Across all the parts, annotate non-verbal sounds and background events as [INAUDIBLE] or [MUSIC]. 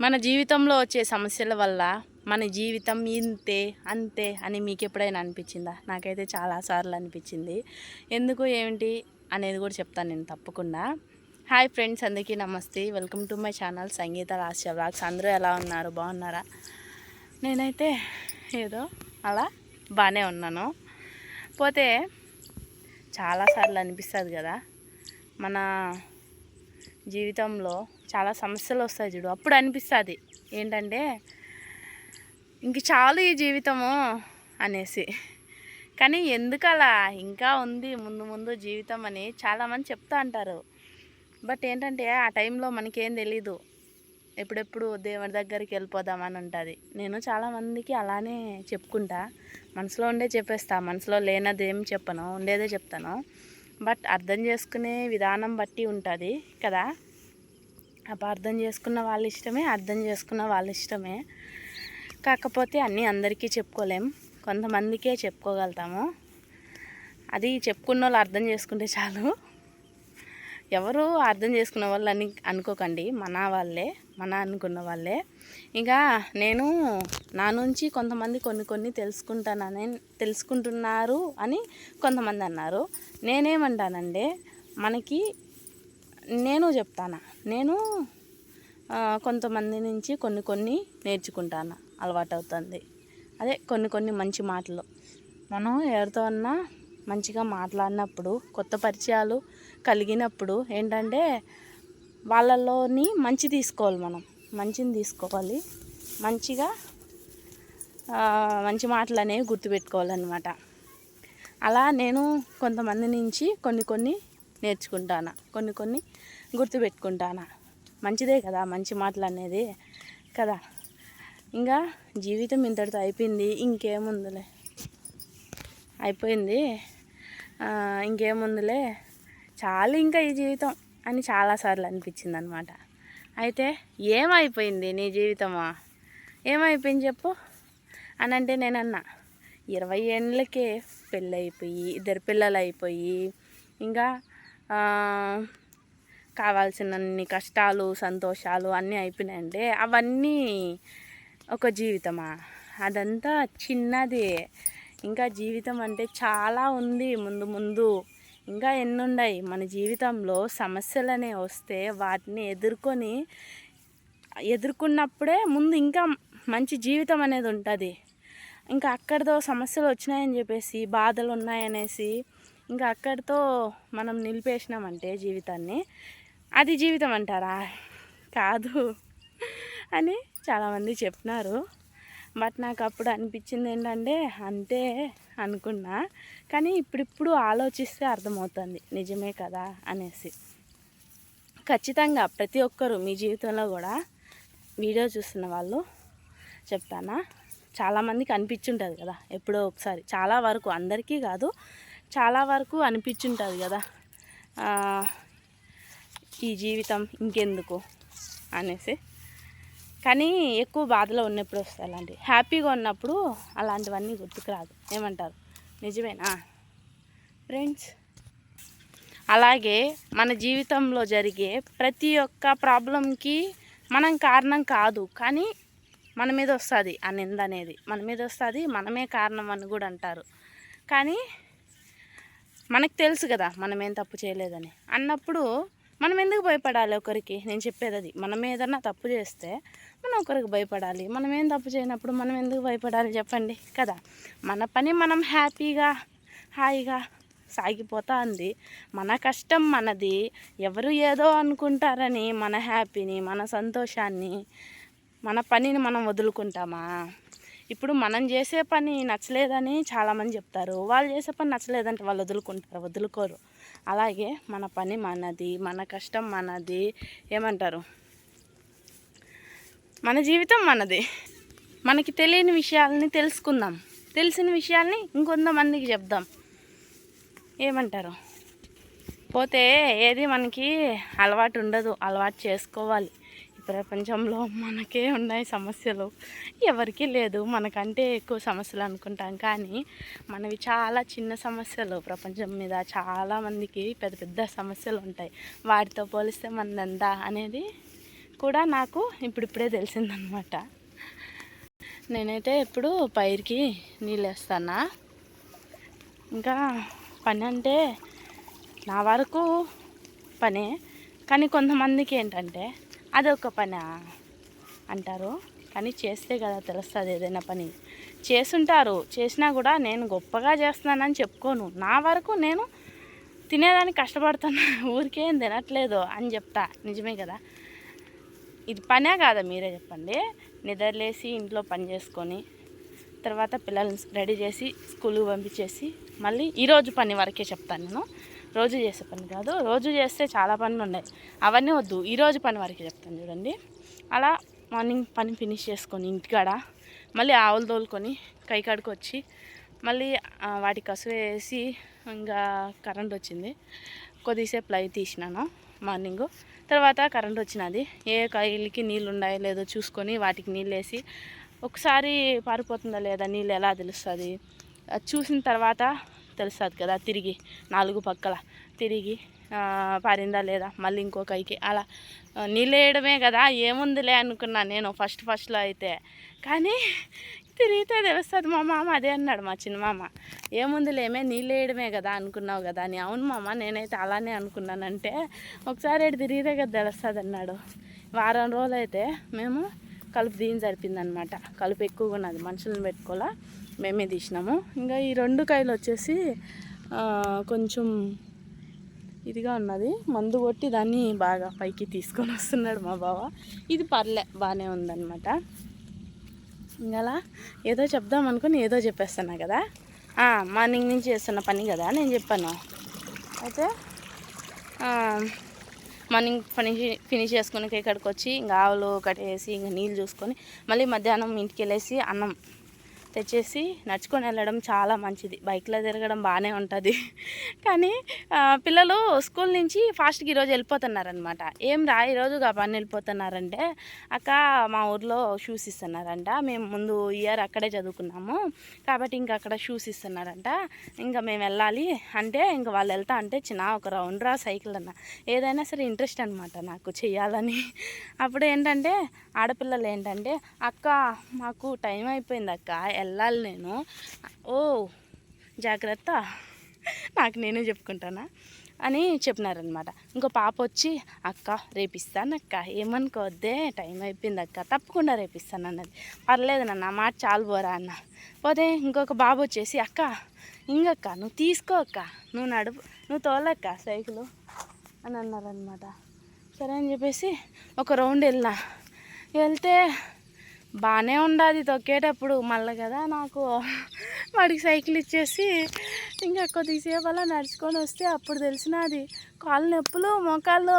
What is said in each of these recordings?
మన జీవితంలో వచ్చే సమస్యల వల్ల మన జీవితం ఇంతే అంతే అని మీకు ఎప్పుడైనా అనిపించిందా? నాకైతే చాలాసార్లు అనిపించింది. ఎందుకు ఏమిటి అనేది కూడా చెప్తాను నేను తప్పకుండా. హాయ్ ఫ్రెండ్స్ అందరికీ నమస్తే. Welcome to my channel Sangeeta Rashtra blogs అందరూ ఎలా ఉన్నారు? బాగున్నారా? నేనైతే ఏదో అలా బాగానే ఉన్నాను. పోతే చాలాసార్లు అనిపిస్తుంది కదా మన జీవితంలో చాలా సమస్యలు వస్తాయి చూడు. అప్పుడు అనిపిస్తుంది. ఏంటంటే ఇంక చాలు ఈ జీవితము అనేసి. కానీ ఎందుకు అలా ఇంకా ఉంది ముందు ముందు జీవితం అని చాలామంది చెప్తా అంటారు. బట్ ఏంటంటే ఆ టైంలో మనకేం తెలీదు. ఎప్పుడెప్పుడు దేవుడి దగ్గరికి వెళ్ళిపోదామని ఉంటుంది. నేను చాలామందికి అలానే చెప్పుకుంటా. మనసులో ఉండే చెప్పేస్తా. మనసులో లేనది ఏం చెప్పను ఉండేదే చెప్తాను. బట్ అర్థం చేసుకునే విధానం బట్టి ఉంటుంది కదా? అపార్థం చేసుకున్న వాళ్ళ ఇష్టమే అర్థం చేసుకున్న వాళ్ళ ఇష్టమే. కాకపోతే అన్నీ అందరికీ చెప్పుకోలేం. కొంతమందికే చెప్పుకోగలుగుతాము. అది చెప్పుకున్న వాళ్ళు అర్థం చేసుకుంటే చాలు. ఎవరు అర్థం చేసుకున్న వాళ్ళు అని అనుకోకండి. మన వాళ్ళే మన అనుకున్న వాళ్ళే. ఇంకా నేను నా నుంచి కొంతమంది కొన్ని కొన్ని తెలుసుకుంటానని తెలుసుకుంటున్నారు అని కొంతమంది అన్నారు. నేనేమంటానంటే మనకి నేను చెప్తాను? నేను కొంతమంది నుంచి కొన్ని కొన్ని నేర్చుకుంటాను? అలవాటు అవుతుంది అదే కొన్ని కొన్ని మంచి మాటలు. మనం ఎవరితో అన్నా మంచిగా మాట్లాడినప్పుడు కొత్త పరిచయాలు కలిగినప్పుడు ఏంటంటే వాళ్ళలోని మంచి తీసుకోవాలి మనం. మంచిని తీసుకోవాలి. మంచిగా మంచి మాటలు అనేవి గుర్తుపెట్టుకోవాలన్నమాట. అలా నేను కొంతమంది నుంచి కొన్ని కొన్ని నేర్చుకుంటాను? కొన్ని కొన్ని గుర్తుపెట్టుకుంటాను? మంచిదే కదా మంచి మాటలు అనేది కదా. ఇంకా జీవితం ఇంతటితో అయిపోయింది ఇంకేముందిలే. అయిపోయింది. ఇంకేముందిలే. చాలు ఇంకా ఈ జీవితం అని చాలాసార్లు అనిపించింది అనమాట అయితే ఏమైపోయింది నీ జీవితమా? ఏమైపోయింది చెప్పు. అని అంటే నేనన్నా ఇరవై ఏళ్ళకే పెళ్ళి అయిపోయి ఇద్దరు పిల్లలు అయిపోయి ఇంకా కావాల్సినన్ని కష్టాలు సంతోషాలు అన్నీ అయిపోయినాయండి. అవన్నీ ఒక జీవితమా? అదంతా చిన్నది. ఇంకా జీవితం అంటే చాలా ఉంది ముందు ముందు. ఇంకా ఎన్నున్నాయి మన జీవితంలో సమస్యలనే వస్తే వాటిని ఎదుర్కొని ఎదుర్కొన్నప్పుడే ముందు ఇంకా మంచి జీవితం అనేది ఉంటుంది. ఇంకా అక్కడితో సమస్యలు వచ్చినాయని చెప్పేసి బాధలు ఉన్నాయనేసి ఇంకా అక్కడితో మనం నిలిపేసినామంటే జీవితాన్ని. అది జీవితం అంటారా? కాదు అని చాలామంది చెప్పినారు. బట్ నాకు అప్పుడు అనిపించింది ఏంటంటే అంతే అనుకున్నా. కానీ ఇప్పుడిప్పుడు ఆలోచిస్తే అర్థమవుతుంది. నిజమే కదా అనేసి. ఖచ్చితంగా ప్రతి ఒక్కరూ మీ జీవితంలో కూడా వీడియో చూస్తున్న వాళ్ళు చెప్తానా? చాలామందికి అనిపించుంటుంది కదా ఎప్పుడో ఒకసారి. చాలా వరకు అందరికీ కాదు చాలా వరకు అనిపించుంటుంది కదా. ఈ జీవితం ఇంకెందుకు అనేసి. కానీ ఎక్కువ బాధలో ఉన్నప్పుడు వస్తాయి అలాంటివి. హ్యాపీగా ఉన్నప్పుడు అలాంటివన్నీ గుర్తుకు రాదు. ఏమంటారు? నిజమేనా? ఫ్రెండ్స్ అలాగే మన జీవితంలో జరిగే ప్రతి ఒక్క ప్రాబ్లంకి మనం కారణం కాదు. కానీ మన మీద వస్తుంది ఆ నింద అనేది. మన మీద వస్తుంది మనమే కారణం అని కూడా అంటారు. కానీ మనకు తెలుసు కదా మనం ఏం తప్పు చేయలేదని. అన్నప్పుడు మనం ఎందుకు భయపడాలి ఒకరికి? నేను చెప్పేది అది. మనం ఏదన్నా తప్పు చేస్తే మనం ఒకరికి భయపడాలి. మనం ఏం తప్పు చేయనప్పుడు మనం ఎందుకు భయపడాలి చెప్పండి కదా? మన పని మనం హ్యాపీగా హాయిగా సాగిపోతా ఉంది మన కష్టం మనది. ఎవరు ఏదో అనుకుంటారని మన హ్యాపీని మన సంతోషాన్ని మన పనిని మనం వదులుకుంటామా? ఇప్పుడు మనం చేసే పని నచ్చలేదని చాలామంది చెప్తారు. వాళ్ళు చేసే పని నచ్చలేదంటే వాళ్ళు వదులుకుంటారు వదులుకోరు. అలాగే మన పని మనది మన కష్టం మనది ఏమంటారు? మన జీవితం మనది. మనకి తెలియని విషయాలని తెలుసుకుందాం. తెలిసిన విషయాల్ని ఇంకొంతమందికి చెప్దాం. ఏమంటారు? పోతే ఏది మనకి అలవాటు ఉండదు అలవాటు చేసుకోవాలి. ప్రపంచంలో మనకే ఉన్నాయి సమస్యలు. ఎవరికీ లేదు. మనకంటే ఎక్కువ సమస్యలు అనుకుంటాం. కానీ మనవి చాలా చిన్న సమస్యలు. ప్రపంచం మీద చాలామందికి పెద్ద పెద్ద సమస్యలు ఉంటాయి. వాటితో పోలిస్తే మనదంతా అనేది కూడా నాకు ఇప్పుడిప్పుడే తెలిసిందనమాట. నేనైతే ఇప్పుడు పైరుకి నీళ్ళు వేస్తానా ఇంకా పని అంటే నా వరకు పనే. కానీ కొంతమందికి ఏంటంటే అదొక పని? అంటారు. కానీ చేస్తే కదా తెలుస్తుంది ఏదైనా పని. చేస్తుంటారు. చేసినా కూడా నేను గొప్పగా చేస్తున్నానని చెప్పుకోను. నా వరకు నేను తినేదానికి కష్టపడుతున్నా. [LAUGHS] ఊరికేం తినట్లేదు అని చెప్తా. నిజమే కదా? ఇది పనే కాదా మీరే చెప్పండి. నిద్రలేసి ఇంట్లో పని చేసుకొని తర్వాత పిల్లల్ని రెడీ చేసి స్కూల్కి పంపించేసి మళ్ళీ ఈరోజు పని వరకే చెప్తాను నేను. రోజు చేసే పని కాదు రోజు చేస్తే చాలా పనులు ఉన్నాయి. అవన్నీ వద్దు ఈరోజు పని వారికి చెప్తాను చూడండి. అలా మార్నింగ్ పని ఫినిష్ చేసుకొని ఇంటికాడ మళ్ళీ ఆవులు తోలుకొని కై వచ్చి మళ్ళీ వాటి వాటికి కసు వేసి ఇంకా కరెంట్ వచ్చింది. కొద్దిసేపు లైట్ తీసినాను మార్నింగ్ తర్వాత కరెంట్ వచ్చినది. ఏ కాయలకి నీళ్ళు ఉన్నాయో లేదో చూసుకొని వాటికి నీళ్ళు వేసి ఒకసారి పారిపోతుందా లేదా నీళ్ళు ఎలా తెలుస్తుంది? చూసిన తర్వాత తెలుస్తుంది కదా తిరిగి నాలుగు పక్కల తిరిగి పారిందా లేదా మళ్ళీ ఇంకో కైకి అలా నీళ్ళేయడమే కదా ఏముందిలే అనుకున్నా నేను ఫస్ట్ ఫస్ట్లో అయితే. కానీ తిరిగితే తెలుస్తుంది మా మామ అదే అన్నాడు మా చిన్న మామ. ఏముందిలేమే నీళ్ళు వేయడమే కదా అనుకున్నావు కదా అని. అవును మామ నేనైతే అలానే అనుకున్నానంటే ఒకసారి తిరిగితే కదా తెలుస్తుంది అన్నాడు. వారం రోజులు అయితే మేము కలుపు దీని జరిపిందనమాట. కలుపు ఎక్కువగా ఉన్నది మనుషులను పెట్టుకోవాలా? మేమే తీసినాము. ఇంకా ఈ రెండు కాయలు వచ్చేసి కొంచెం ఇదిగా ఉన్నది. మందు కొట్టి దాన్ని బాగా పైకి తీసుకొని వస్తున్నాడు మా బావ. ఇది పర్లే బాగానే ఉందన్నమాట. ఇంకలా ఏదో చెప్దాం అనుకుని ఏదో చెప్పేస్తున్నా కదా. మార్నింగ్ నుంచి చేస్తున్న పని కదా నేను చెప్పాను. అయితే మార్నింగ్ ఫినిష్ ఫినిష్ చేసుకుని ఇక్కడికి వచ్చి ఇంకా ఆవులు కట్టేసి ఇంకా నీళ్ళు చూసుకొని మళ్ళీ మధ్యాహ్నం ఇంటికి వెళ్ళేసి అన్నం తెచ్చేసి నడుచుకొని వెళ్ళడం చాలా మంచిది. బైక్లో తిరగడం బాగానే ఉంటుంది. కానీ పిల్లలు స్కూల్ నుంచి ఫాస్ట్గా ఈరోజు వెళ్ళిపోతున్నారనమాట ఏం రా ఈరోజు గా పని వెళ్ళిపోతున్నారంటే అక్క మా ఊర్లో షూస్ ఇస్తున్నారంట. మేము ముందు ఇయర్ అక్కడే చదువుకున్నాము. కాబట్టి ఇంకా అక్కడ షూస్ ఇస్తున్నారంట. ఇంకా మేము వెళ్ళాలి అంటే ఇంకా వాళ్ళు వెళ్తా అంటే చిన్న ఒక రౌండ్ రా సైకిల్ అన్న. ఏదైనా సరే ఇంట్రెస్ట్ అనమాట నాకు చెయ్యాలని అప్పుడు ఏంటంటే ఆడపిల్లలు ఏంటంటే అక్క మాకు టైం అయిపోయింది అక్క వెళ్ళాలి నేను. ఓ జాగ్రత్త. నాకు నేనే చెప్పుకుంటానా? అని చెప్పినారనమాట ఇంకో పాప వచ్చి అక్క రేపిస్తాను అక్క ఏమనుకోవద్దే టైం అయిపోయింది అక్క. తప్పకుండా రేపిస్తాను అన్నది పర్లేదు నాన్న మాట చాలు పోరా అన్న. పోతే ఇంకొక బాబు వచ్చేసి అక్క ఇంకక్క నువ్వు తీసుకో అక్క. నువ్వు నడుపు నువ్వు తోలక్క సైకిల్. అని అన్నారనమాట సరే అని చెప్పేసి ఒక రౌండ్ వెళ్ళినా. వెళ్తే బాగానే ఉండదు తొక్కేటప్పుడు. మళ్ళీ కదా నాకు వాడికి సైకిల్ ఇచ్చేసి ఇంకా కొద్దిసేపు అలా నడుచుకొని వస్తే అప్పుడు తెలిసినది కాళ్ళు నొప్పులు మోకాళ్ళు.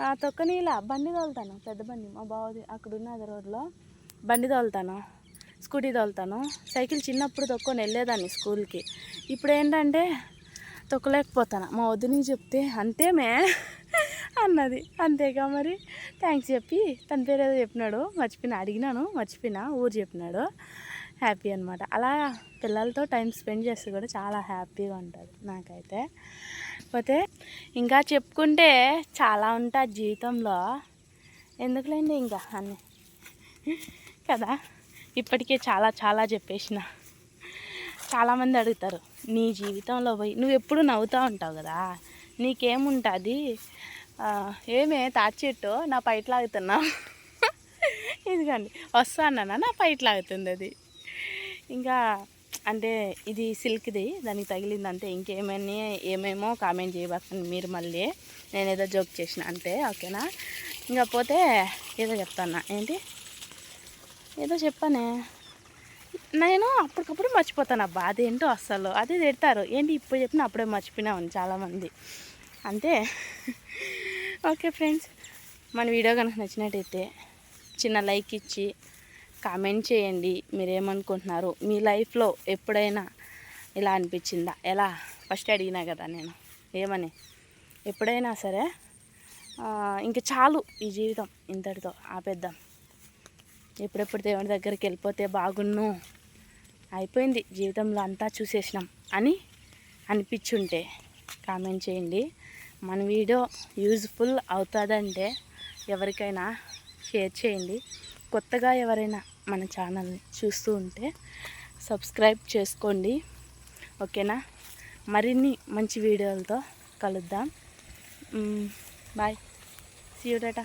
ఆ, బండి తోలుతాను పెద్ద బండి మా బావది. అక్కడ ఉన్నది రోడ్లో. బండి తోలుతాను స్కూటీ తోలుతాను. సైకిల్ చిన్నప్పుడు తొక్కొని వెళ్ళేదాన్ని స్కూల్కి. ఇప్పుడు ఏంటంటే తొక్కలేకపోతాను. మా వదినికి చెప్తే అంతేమే. అన్నది. అంతేగా మరి. థ్యాంక్స్ చెప్పి తన పేరు ఏదో చెప్పినాడు. మర్చిపోయినా అడిగినాను మర్చిపోయినా ఊరు చెప్పినాడు. హ్యాపీ అనమాట అలా పిల్లలతో టైం స్పెండ్ చేస్తే కూడా చాలా హ్యాపీగా ఉంటుంది నాకైతే. పోతే ఇంకా చెప్పుకుంటే చాలా ఉంటుంది జీవితంలో. ఎందుకులేండి ఇంకా అన్ని కదా. ఇప్పటికే చాలా చాలా చెప్పేసిన. చాలామంది అడుగుతారు నీ జీవితంలో పోయి నువ్వు ఎప్పుడు నవ్వుతూ ఉంటావు కదా? నీకేముంటుంది? ఏమే తాటి చెట్టు నా పైట్ లాగుతున్నా. ఇదిగండి వస్తానన్నా నా పైట్ లాగుతుంది అది. ఇంకా అంటే ఇది సిల్క్ది దానికి తగిలింది అంతే ఇంకేమని ఏమేమో కామెంట్ చేయబోతుంది మీరు మళ్ళీ. నేను ఏదో జోక్ చేసిన అంతే ఓకేనా? ఇంకా పోతే ఏదో చెప్తానా ఏంటి? ఏదో చెప్పానే. నేను అప్పటికప్పుడు మర్చిపోతాను అబ్బా అదేంటో అస్సలు. అదే తిడతారు. ఏంటి ఇప్పుడు చెప్పిన అప్పుడే మర్చిపోయినామని చాలామంది. అంతే. ఓకే ఫ్రెండ్స్ మన వీడియో కనుక నచ్చినట్టయితే చిన్న లైక్ ఇచ్చి కామెంట్ చేయండి మీరేమనుకుంటున్నారు మీ లైఫ్లో ఎప్పుడైనా ఇలా అనిపించిందా? ఎలా? ఫస్ట్ అడిగినా కదా నేను ఏమని? ఎప్పుడైనా సరే ఇంకా ఇంక చాలు ఈ జీవితం ఇంతటితో ఆపేద్దాం. ఎప్పుడెప్పుడు దేవుడి దగ్గరికి వెళ్ళిపోతే బాగున్ను? అయిపోయింది జీవితంలో అంతా చూసేసినాం అని అనిపించుంటే కామెంట్ చేయండి. మన వీడియో యూజ్ఫుల్ అవుతుందంటే ఎవరికైనా షేర్ చేయండి. కొత్తగా ఎవరైనా మన ఛానల్ని చూస్తూ ఉంటే సబ్స్క్రైబ్ చేసుకోండి. ఓకేనా? మరిన్ని మంచి వీడియోలతో కలుద్దాం. బాయ్. See you tata